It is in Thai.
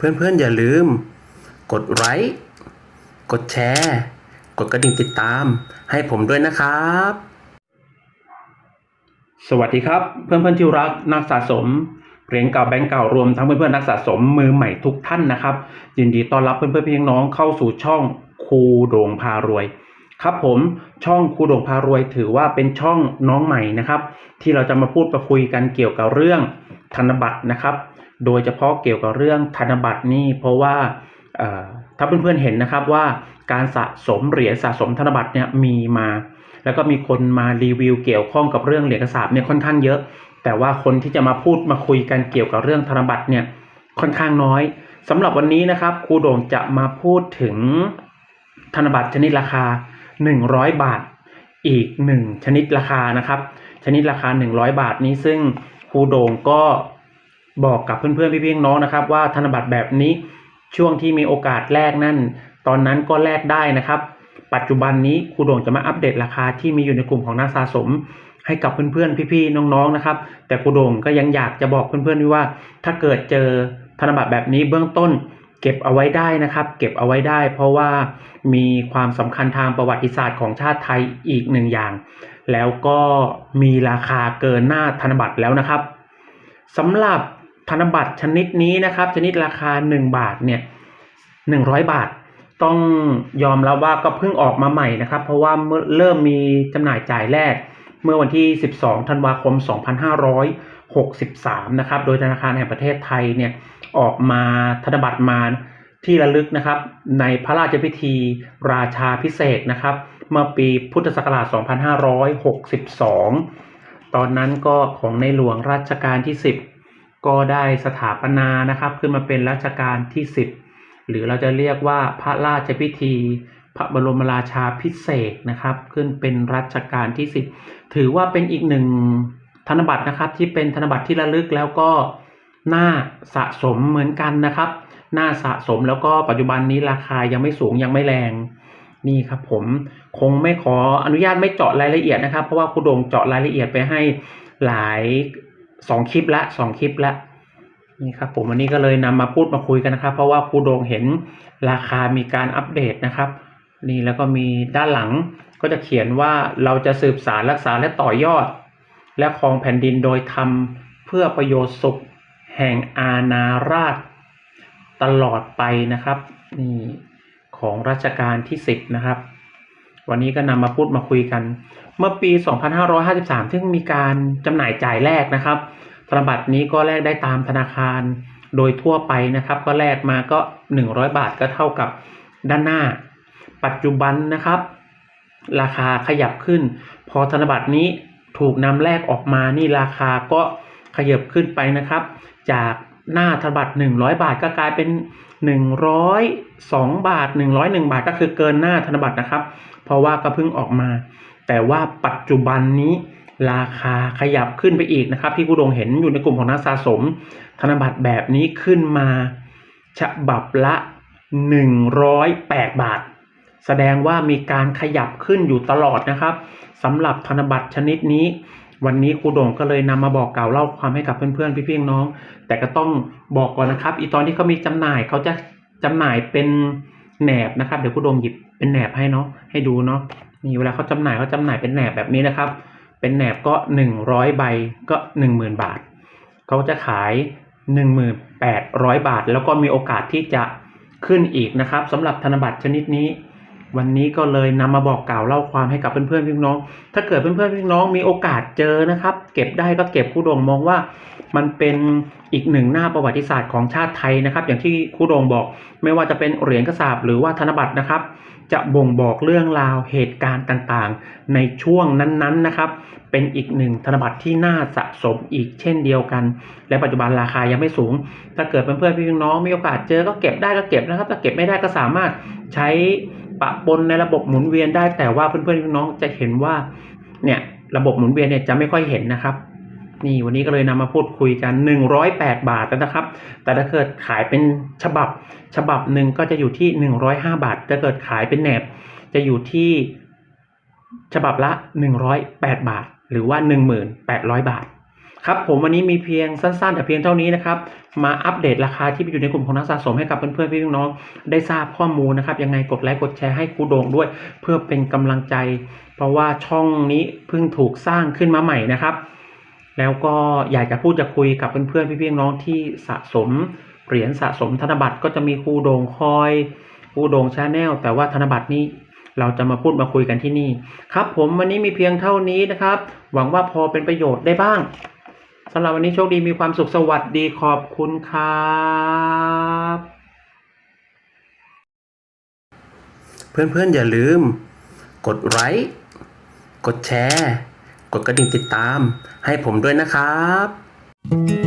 เพื่อนๆ อย่าลืม กดไลค์กดแชร์ กดกระดิ่งติดตาม ให้ผมด้วยนะครับ สวัสดีครับ เพื่อนๆที่รักนักสะสมเหรียญเก่าแบงก์เก่ารวมทั้งเพื่อนๆนักสะสมมือใหม่ทุกท่านนะครับ ยินดีต้อนรับเพื่อนๆพี่น้องเข้าสู่ช่องครูโด่งพารวย ครับผมช่องครูโด่งพารวยถือว่าเป็นช่องน้องใหม่นะครับ ที่เราจะมาพูดประคุยกันเกี่ยวกับเรื่องธนบัตรนะครับ โดยเฉพาะเกี่ยวกับเรื่องธนบัตรนี่เพราะว่าถ้าเพื่อนๆเห็นนะครับว่าการสะสมเหรียญสะสมธนบัตรเนี่ยมีมา แล้วก็มีคนมารีวิวเกี่ยวข้องกับเรื่องเหรียญกระสาบเนี่ยค่อนข้างเยอะ แต่ว่าคนที่จะมาพูดมาคุยกันเกี่ยวกับเรื่องธนบัตรเนี่ยค่อนข้างน้อยสำหรับวันนี้นะครับครูโด่งจะมาพูดถึงธนบัตรชนิดราคา 100 บาท อีกหนึ่งชนิดราคานะครับ ชนิดราคา 100 บาทนี้ซึ่งครูโด่งก็ บอกกับเพื่อนๆพี่ๆน้องนะครับ ว่าธนบัตรแบบนี้ช่วงที่มีโอกาสแลกนั่น ตอนนั้นก็แลกได้นะครับ ปัจจุบันนี้ครูโด่งจะมาอัปเดตราคาที่มีอยู่ในกลุ่มของนักสะสม ให้กับเพื่อนๆพี่ๆน้องๆนะครับ แต่ครูโด่งก็ยังอยากจะบอกเพื่อนๆว่า ถ้าเกิดเจอธนบัตรแบบนี้เบื้องต้นเก็บเอาไว้ได้นะครับ เก็บเอาไว้ได้ เพราะว่ามีความสำคัญทางประวัติศาสตร์ของชาติไทยอีกหนึ่งอย่าง แล้วก็มีราคาเกินหน้าธนบัตรแล้วนะครับสำหรับ ธนบัตรชนิดนี้นะครับ ชนิดราคา 1 บาทเนี่ย100บาท ต้องยอมรับว่าก็เพิ่งออกมาใหม่นะครับ เพราะว่าเมื่อเริ่มมีจำหน่ายจ่ายแรก เมื่อวันที่ 12 ธันวาคม 2563 นะครับ โดยธนาคารแห่งประเทศไทยเนี่ยออกมาธนบัตรมาที่ระลึกนะครับ ในพระราชพิธีราชาพิเศษนะครับ เมื่อปีพุทธศักราช 2562 ตอนนั้นก็ของในหลวงรัชกาลที่ 10 ก็ได้สถาปนานะครับขึ้นมาเป็นรัชกาลที่ 10 หรือเราจะเรียกว่าพระราชพิธี พระบรมราชาพิเศษนะครับ ขึ้นเป็นรัชกาลที่ 10 ถือว่าเป็นอีกหนึ่งธนบัตรนะครับที่เป็นธนบัตรที่ระลึกแล้วก็น่าสะสมเหมือนกันนะครับน่าสะสมแล้วก็ปัจจุบันนี้ราคายังไม่สูงยังไม่แรงนี่ครับผมคงไม่ขออนุญาตไม่เจาะรายละเอียดนะครับ เพราะว่าครูโดงเจาะรายละเอียดไปให้หลาย สองคลิปละสองคลิปละนี่ครับผมวันนี้ก็เลยนำมาพูดมาคุยกันนะครับ เพราะว่าครูโดงเห็นราคามีการอัปเดตนะครับ นี่แล้วก็มีด้านหลังก็จะเขียนว่าเราจะสืบสารรักษาและต่อยอด และครองแผ่นดินโดยทำเพื่อประโยชน์สุขแห่งอาณาราชตลอดไปนะครับนี่ของรัชกาลที่ 10 นะครับ วันนี้ก็นำมาพูดมาคุยกัน เมื่อปี 2553 ซึ่งมีการจำหน่ายจ่ายแรกนะครับธนบัตรนี้ก็แลกได้ตามธนาคารโดยทั่วไปนะครับ ก็แลกมาก็ 100 บาทก็เท่ากับด้านหน้า ปัจจุบันนะครับ ราคาขยับขึ้น พอธนบัตรนี้ถูกนำแลกออกมานี่ราคาก็ขยับขึ้นไปนะครับ จากหน้าธนบัตร 100 บาทก็กลายเป็น 102 บาท 101 บาทก็คือเกินหน้าธนบัตรนะครับ เพราะว่าก็เพิ่งออกมา แต่ว่าปัจจุบันนี้ราคาขยับขึ้นไปอีกนะครับ ที่กูดงเห็นอยู่ในกลุ่มของนักสะสม ธนบัตรแบบนี้ขึ้นมาฉบับละ 108 บาท แสดงว่ามีการขยับขึ้นอยู่ตลอดนะครับสำหรับธนบัตรชนิดนี้ วันนี้ครูโด่งก็เลยนำมาบอกกล่าวเล่าความให้กับเพื่อนๆพี่ๆน้อง แต่ก็ต้องบอกก่อนนะครับ อีตอนที่เขามีจำหน่ายเขาจะจำหน่ายเป็น แหนบนะครับ เดี๋ยวครูโด่งหยิบเป็นแหนบให้เนาะให้ดูเนาะนี่เวลาเขาจำหน่ายเขาจำหน่ายเป็นแหนบแบบนี้นะครับ เป็นแหนบก็หนึ่งร้อยใบก็หนึ่งหมื่นบาทเขาจะขายหนึ่งหมื่นแปดร้อยบาท แล้วก็มีโอกาสที่จะขึ้นอีกนะครับสำหรับธนบัตรชนิดนี้ วันนี้ก็เลยนำมาบอกกล่าวเล่าความให้กับเพื่อนๆพี่น้อง ถ้าเกิดเพื่อนๆพี่น้องมีโอกาสเจอนะครับ เก็บได้ก็เก็บครูโดงมองว่า มันเป็นอีกหนึ่งหน้าประวัติศาสตร์ของชาติไทยนะครับ อย่างที่ครูโดงบอก ไม่ว่าจะเป็นเหรียญกระสาบหรือว่าธนบัตรนะครับ จะบ่งบอกเรื่องราวเหตุการณ์ต่างๆ ในช่วงนั้นๆนะครับ เป็นอีกหนึ่งธนบัตรที่น่าสะสมอีกเช่นเดียวกัน และปัจจุบันราคายังไม่สูง ถ้าเกิดเพื่อนๆพี่น้องมีโอกาสเจอก็เก็บได้ก็เก็บนะครับ ถ้าเก็บไม่ได้ก็สามารถใช้ปะปนในระบบหมุนเวียนได้แต่ว่าเพื่อนๆพี่น้องจะเห็นว่าเนี่ยระบบหมุนเวียนเนี่ยจะไม่ค่อยเห็นนะครับ นี่วันนี้ก็เลยนำมาพูดคุยกัน 108 บาทแล้วนะครับ แต่ถ้าเกิดขายเป็นฉบับ ฉบับหนึ่งก็จะอยู่ที่ 105 บาทถ้าเกิดขายเป็นแหนบ จะอยู่ที่ฉบับละ 108 บาท หรือว่า 1,800 บาทครับผมวันนี้มีเพียงสั้นๆ แต่เพียงเท่านี้นะครับ มาอัปเดตราคาที่อยู่ในกลุ่มของนักสะสมให้กับเพื่อนๆพี่น้องได้ทราบข้อมูลนะครับ ยังไงกดไลค์กดแชร์ให้ครูโด่งด้วย เพื่อเป็นกำลังใจ เพราะว่าช่องนี้เพิ่งถูกสร้างขึ้นมาใหม่นะครับ แล้วก็อยากจะพูดจะคุยกับเพื่อนๆพี่ๆน้องที่สะสมเหรียญสะสมธนบัตรก็จะมีครูโดงคอยครูโดงชาแนลแต่ว่าธนบัตรนี้เราจะมาพูดมาคุยกันที่นี่ครับ ผมวันนี้มีเพียงเท่านี้นะครับ หวังว่าพอเป็นประโยชน์ได้บ้างสำหรับวันนี้โชคดีมีความสุขสวัสดีขอบคุณครับเพื่อนๆอย่าลืม กดไลค์กดแชร์ กดกระดิ่งติดตามให้ผมด้วยนะครับ